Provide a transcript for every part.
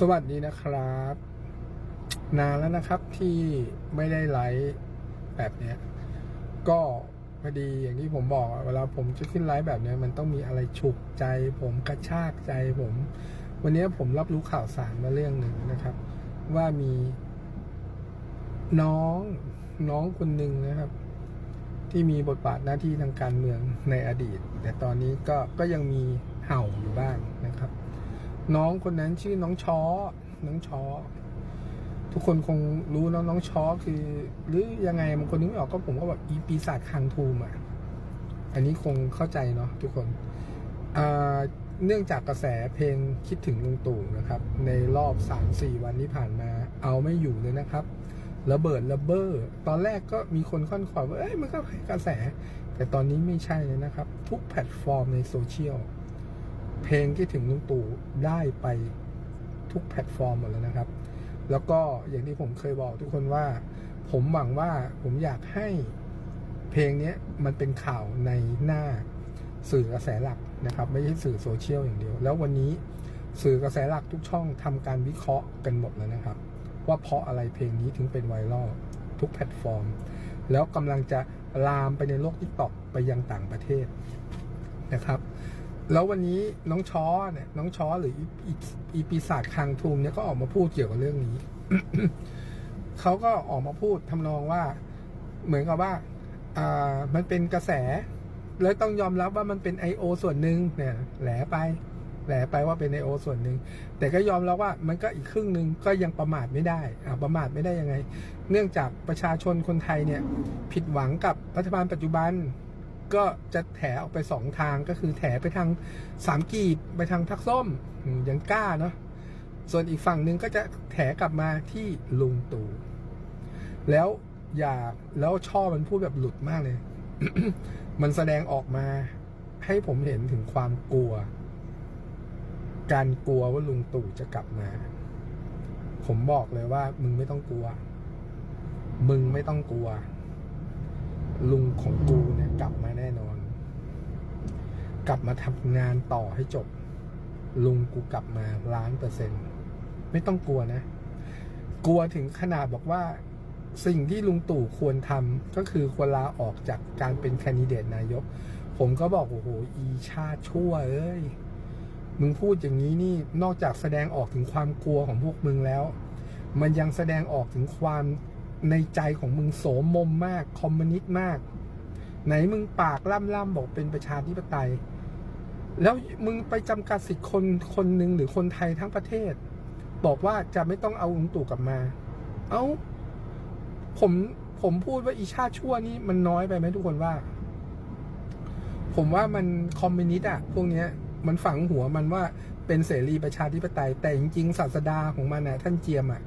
สวัสดีนะครับ นานแล้วนะครับที่ไม่ได้ไลฟ์แบบเนี้ย ก็พอดีอย่างที่ผมบอกเวลาผมจะขึ้นไลฟ์แบบเนี้ยมันต้องมีอะไรฉุกใจ ผมกระชากใจผม วันนี้ผมรับรู้ข่าวสารมาเรื่องหนึ่งนะครับ ว่ามีน้องน้องคนหนึ่งนะครับ ที่มีบทบาทหน้าที่ทางการเมืองในอดีต แต่ตอนนี้ก็ก็ยังมีเห่าอยู่บ้าง น้องคนนั้นชื่อน้องช้อ น้องช้อ ทุกคนคงรู้แล้วน้องช้อคือ หรือยังไงบางคนนึกไม่ออกก็ผมก็แบบอีปีศาจคังทูมอะอันนี้คงเข้าใจเนาะทุกคนเนื่องจากกระแสเพลงคิดถึงลุงตู่นะครับ ในรอบ 3-4 วันที่ผ่านมา เอาไม่อยู่เลยนะครับระเบิดระเบ้อตอนแรกก็มีคนค่อนขวาว่าเอ้ยมันก็กระแส แต่ตอนนี้ไม่ใช่เลยนะครับ ทุกแพลตฟอร์มในโซเชียล เพลงที่ถึงลุงตู่ได้ไปทุกแพลตฟอร์มหมดแล้วนะครับ แล้วก็อย่างที่ผมเคยบอกทุกคนว่า ผมหวังว่าผมอยากให้เพลงนี้มันเป็นข่าวในหน้าสื่อกระแสหลักนะครับ ไม่ใช่สื่อโซเชียลอย่างเดียว แล้ววันนี้สื่อกระแสหลักทุกช่องทำการวิเคราะห์กันหมดแล้วนะครับ ว่าเพราะอะไรเพลงนี้ถึงเป็นไวรัลทุกแพลตฟอร์ม แล้วกำลังจะลามไปในโลกทิกตอกไปยังต่างประเทศนะครับ แล้ววันนี้น้องช้อเนี่ย น้องช้อหรืออีอีอีปีศาจคางทูมเนี่ยก็ออกมาพูดเกี่ยวกับเรื่องนี้ เขาก็ออกมาพูดทำนองว่า เหมือนกับว่า อ่า มันเป็นกระแส แล้วต้องยอมรับว่ามันเป็น I.O. ส่วนหนึ่งเนี่ย แหลไป แหลไปว่าเป็น I.O. ส่วนหนึ่ง แต่ก็ยอมรับว่ามันก็อีกครึ่งหนึ่งก็ยังประมาทไม่ได้ อ่าประมาทไม่ได้ยังไง เนื่องจากประชาชนคนไทยเนี่ย ผิดหวังกับรัฐบาลปัจจุบัน ก็จะแถออกไปสองทางก็คือแถไปทางสามกีบไปทางทักส้มอืมยังกล้าเนาะส่วนอีกฝั่งหนึ่งก็จะแถกลับมาที่ลุงตู่แล้วอย่าแล้วช่อมันพูดแบบหลุดมากเลย มันแสดงออกมาให้ผมเห็นถึงความกลัว การกลัวว่าลุงตู่จะกลับมา ผมบอกเลยว่า มึงไม่ต้องกลัว มึงไม่ต้องกลัว ลุงของกูเนี่ยกลับมาแน่นอน กลับมาทำงานต่อให้จบ ลุงกูกลับมาล้านเปอร์เซ็นต์ไม่ต้องกลัวนะ กลัวถึงขนาดบอกว่า สิ่งที่ลุงตู่ควรทำก็คือควรลาออกจากการเป็นแคนดิเดตนายก ผมก็บอกโอ้โหอีชาชั่วเอ้ยมึงพูดอย่างนี้นี่นอกจากแสดงออกถึงความกลัวของพวกมึงแล้ว มันยังแสดงออกถึงความ ในใจของมึงโสมมมาก คอมมิวนิสต์มาก ไหนมึงปากล่ำล่ำๆบอกเป็นประชาธิปไตย แล้วมึงไปจำกัดสิทธิ์คนคนหนึ่งหรือคนไทยทั้งประเทศ บอกว่าจะไม่ต้องเอาลุงตู่กลับมา เอ้า ผมผมพูดว่าอีชาตชั่วนี่มันน้อยไปไหมทุกคนว่า ผมว่ามันคอมมิวนิสต์อะพวกเนี้ย มันฝังหัวมันว่าเป็นเสรีประชาธิปไตย แต่จริงๆศาสดาของมันนะท่านเจียมอะ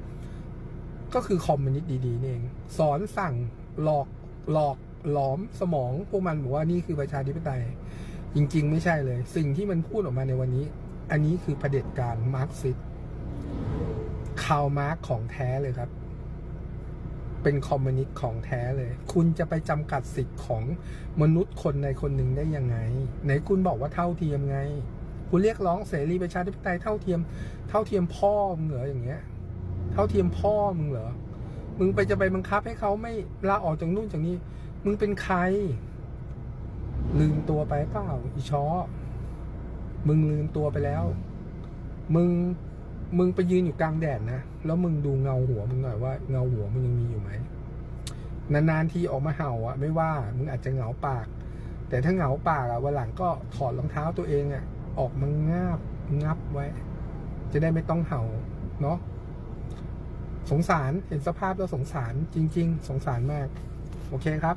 ก็คือคอมมิวนิสต์ดีๆนี่เอง สอนสั่งหลอกหลอกหลอมสมองพวกมันบอกว่านี่คือประชาธิปไตย จริง ๆ ไม่ใช่เลย สิ่งที่มันพูดออกมาในวันนี้ อันนี้คือประเผด็จการมาร์กซิสคาร์มาร์กของแท้เลยครับ เป็นคอมมิวนิสต์ของแท้เลย คุณจะไปจำกัดสิทธิ์ของมนุษย์คนในคนหนึ่งได้ยังไง ไหนคุณบอกว่าเท่าเทียมไง คุณเรียกร้องเสรีประชาธิปไตยเท่าเทียม เท่าเทียมพ่อมึงเหรออย่างเงี้ย ท่าเทียมพ่อมึงเหรอ มึงไปจะไปบังคับให้เขาไม่ลาออกจากนู่นจากนี้ มึงเป็นใคร ลืมตัวไปเปล่าอีชอมึงลืมตัวไปแล้ว มึง มึงไปยืนอยู่กลางแดดนะ แล้วมึงดูเงาหัวมึงหน่อยว่าเงาหัวมึงยังมีอยู่ไหม นานๆทีออกมาเห่าอะ ไม่ว่า มึงอาจจะเหงาปาก แต่ถ้าเหงาปากอะวันหลังก็ถอดรองเท้าตัวเองอะ ออกมางาบงับไว้ จะได้ไม่ต้องเห่า เนาะ สงสารเห็นสภาพแล้วสงสารจริง ๆ สงสารมาก โอเคครับ